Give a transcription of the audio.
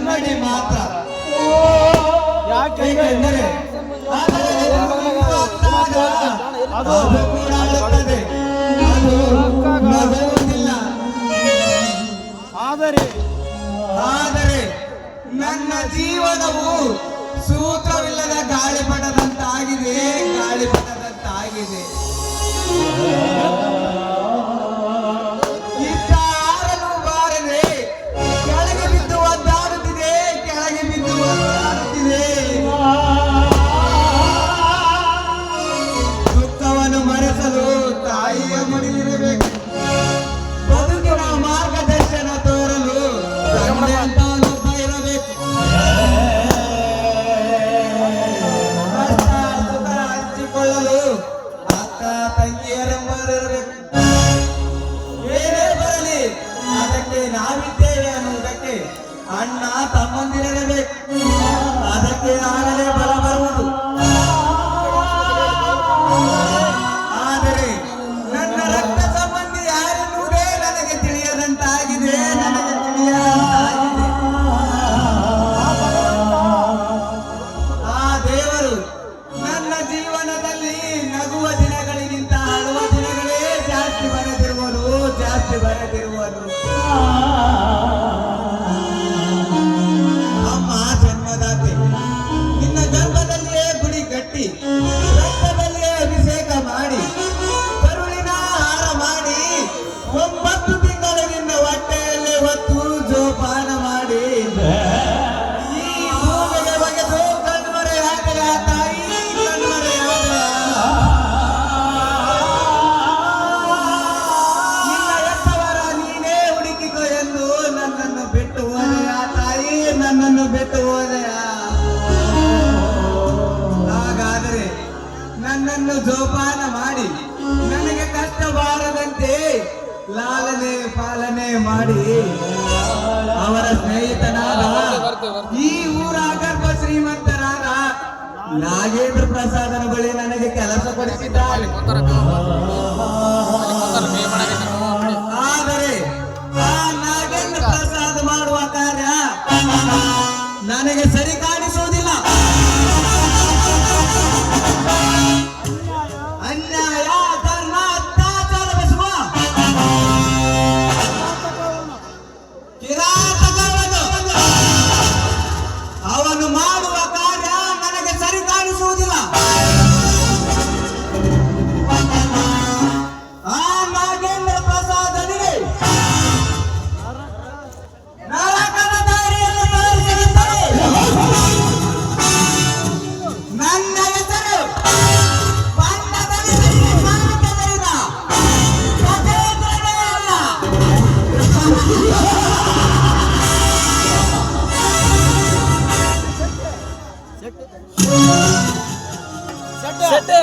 ಕನ್ನಡಿ ಮಾತ್ರ. ಯಾಕೆಂದರೆ ಅದು ಆದರೆ ಆದರೆ ನನ್ನ ಜೀವನವು ಸೂತ್ರವಿಲ್ಲದ ಗಾಳಿಪಟದಂತಾಗಿದೆ ಗಾಳಿಪಟದಂತಾಗಿದೆ. ಅಣ್ಣ ತಮ್ಮಂದಿರಲೇ ಅದಕ್ಕೆ ನಾನಲೇ ಬಲ ಬಿಟ್ಟು ಹಾಗಾದರೆ ನನ್ನನ್ನು ಜೋಪಾನ ಮಾಡಿ, ನನಗೆ ಕಷ್ಟ ಬಾರದಂತೆ ಲಾಲನೆ ಪಾಲನೆ ಮಾಡಿ. ಅವರ ಸ್ನೇಹಿತನಾದ ಈ ಊರ ಗರ್ಭ ಶ್ರೀಮಂತರಾದ ನಾಗೇಂದ್ರ ಪ್ರಸಾದನ ಬಳಿ ನನಗೆ ಕೆಲಸ ಕೊಡಿಸಿದ್ದಾರೆ ನನಗೆ செட்டு செட்டு